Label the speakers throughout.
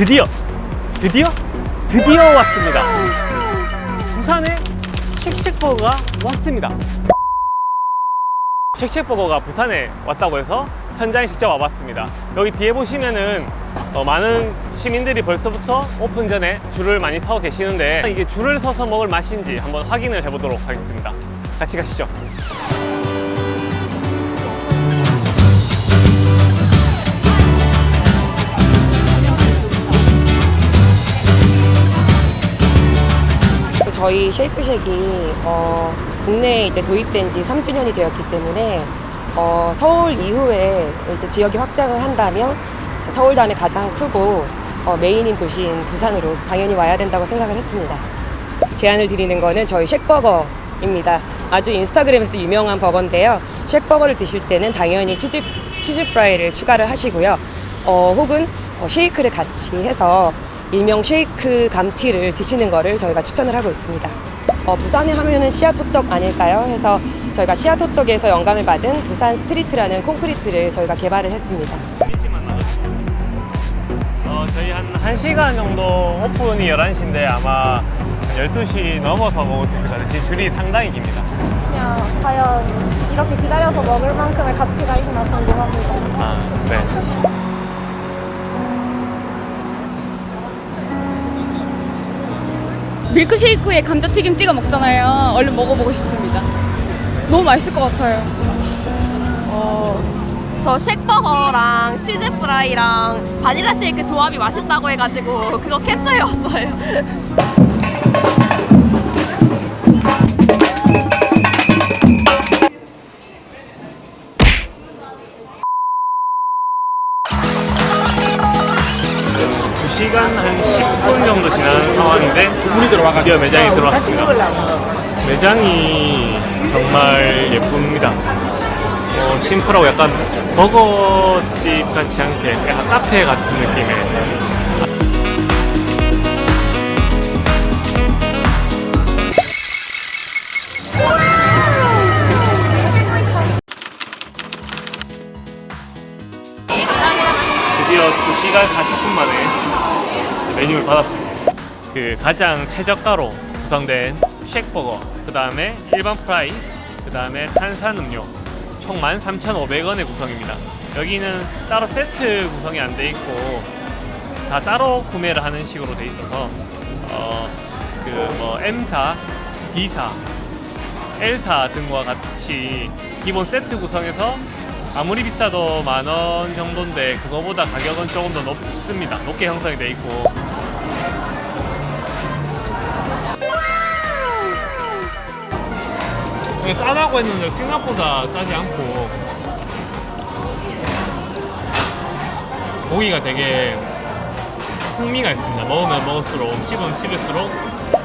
Speaker 1: 드디어 드디어 드디어 왔습니다. 부산에 쉑쉑버거가 왔습니다. 쉑쉑버거가 부산에 왔다고 해서 현장에 직접 와봤습니다. 여기 뒤에 보시면은 어, 많은 시민들이 벌써부터 오픈 전에 줄을 많이 서 계시는데 이게 줄을 서서 먹을 맛인지 한번 확인을 해보도록 하겠습니다. 같이 가시죠.
Speaker 2: 저희 쉐이크쉑이 어, 국내에 이제 도입된 지 3주년이 되었기 때문에 어, 서울 이후에 이제 지역이 확장을 한다면 서울 다음에 가장 크고 어, 메인인 도시인 부산으로 당연히 와야 된다고 생각을 했습니다. 제안을 드리는 거는 저희 쉑버거입니다. 아주 인스타그램에서 유명한 버거인데요. 쉑버거를 드실 때는 당연히 치즈, 치즈 프라이를 추가를 하시고요. 어, 혹은 어, 쉐이크를 같이 해서 일명 쉐이크 감튀를 드시는 거를 저희가 추천을 하고 있습니다. 어, 부산에 하면은 씨앗 호떡 아닐까요? 해서 저희가 씨앗 호떡에서 영감을 받은 부산 스트리트라는 콘크리트를 저희가 개발을 했습니다.
Speaker 1: 일찍 만 나가지고 어, 저희 한 1시간 정도 오픈이 11시인데 아마 한 12시 넘어서 먹을 수 있을 것 같아요. 지금 줄이 상당히 깁니다.
Speaker 3: 그냥 과연 이렇게 기다려서 먹을 만큼의 가치가 있나 궁금합니다.
Speaker 1: 아, 네.
Speaker 4: 밀크쉐이크에 감자튀김 찍어 먹잖아요. 얼른 먹어보고 싶습니다. 너무 맛있을 것 같아요.
Speaker 5: 어, 저 쉑버거랑 치즈 프라이랑 바닐라 쉐이크 조합이 맛있다고 해가지고 그거 캡처해 왔어요.
Speaker 1: 시간 한 10분 정도 지난 상황인데 드디어 매장에 들어왔습니다. 매장이 정말 예쁩니다. 어, 심플하고 약간 버거집 같지 않게 약간 카페 같은 느낌의 드디어 2시간 40분 만에 메뉴를 받았습니다. 그 가장 최저가로 구성된 쉑버거, 그 다음에 일반 프라이, 그 다음에 탄산 음료, 총 13,500원의 구성입니다. 여기는 따로 세트 구성이 안 돼 있고 다 따로 구매를 하는 식으로 돼 있어서 어, 그뭐 M사, B사, L사 등과 같이 기본 세트 구성에서 아무리 비싸도 만 원 정도인데 그거보다 가격은 조금 더 높습니다. 높게 형성이 돼 있고 이게 짜다고 했는데 생각보다 짜지 않고 고기가 되게 풍미가 있습니다. 먹으면 먹을수록 씹으면 씹을수록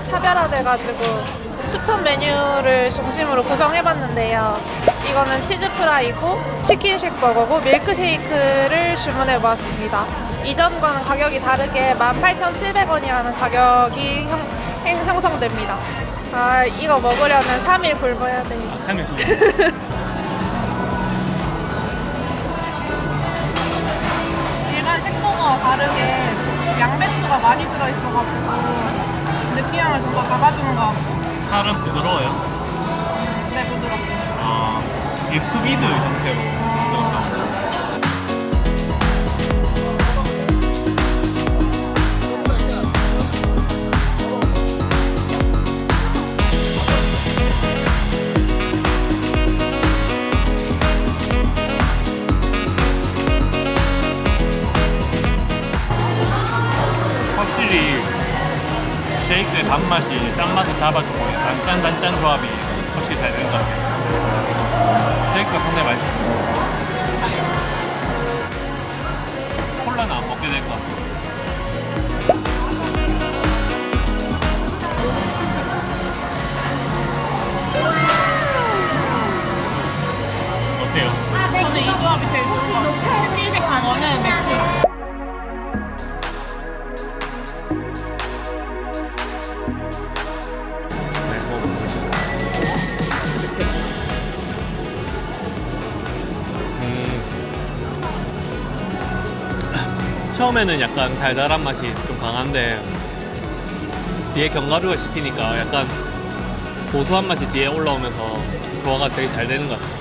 Speaker 3: 차별화돼가지고 추천 메뉴를 중심으로 구성해봤는데요. 이거는 치즈 프라이고 치킨 쉑버거고 밀크쉐이크를 주문해 보았습니다. 이전과는 가격이 다르게 18,700원이라는 가격이 형, 행- 형성됩니다. 아 이거 먹으려면 3일 굶어야 돼요.
Speaker 1: 3일 후에
Speaker 3: 일반 쉑버거와 다르게 양배추가 많이 들어있어가지고 느끼함을 좀 더 잡아주는 것 같고
Speaker 1: 살은 부드러워요.
Speaker 3: 네 부드럽습니다.
Speaker 1: 아, 이게 수비드 형태로 들어가고 확실히 쉐이크의 단맛이 짠맛을 잡아주고 단짠 단짠 조합이 확실히 잘 되는 것 같아요 쉐이크가 상당히 맛있어요 콜라는 안 먹게 될 것 같아요? 처음에는 약간 달달한 맛이 좀 강한데 뒤에 견과류가 씹히니까 약간 고소한 맛이 뒤에 올라오면서 조화가 되게 잘 되는 것 같아요.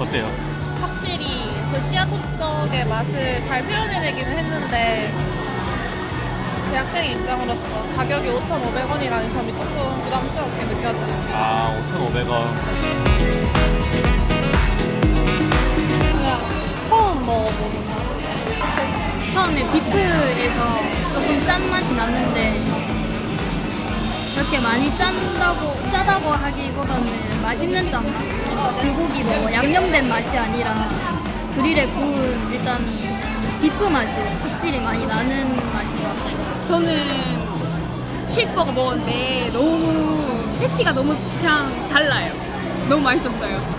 Speaker 1: 어때요?
Speaker 3: 확실히 그 씨앗호떡의 맛을 잘 표현해내기는 했는데 대학생의 입장으로서 가격이 5,500원이라는 점이 조금 부담스럽게 느껴져요.
Speaker 1: 아, 5,500원.
Speaker 4: 비프에서 조금 짠맛이 났는데 그렇게 많이 짠다고 짜다고 하기보다는 맛있는 짠맛. 불고기 뭐 양념된 맛이 아니라 그릴에 구운 일단 비프 맛이 확실히 많이 나는 맛인 것 같아요.
Speaker 6: 저는 쉐이크버거 먹었는데 너무 패티가 너무 그냥 달라요. 너무 맛있었어요.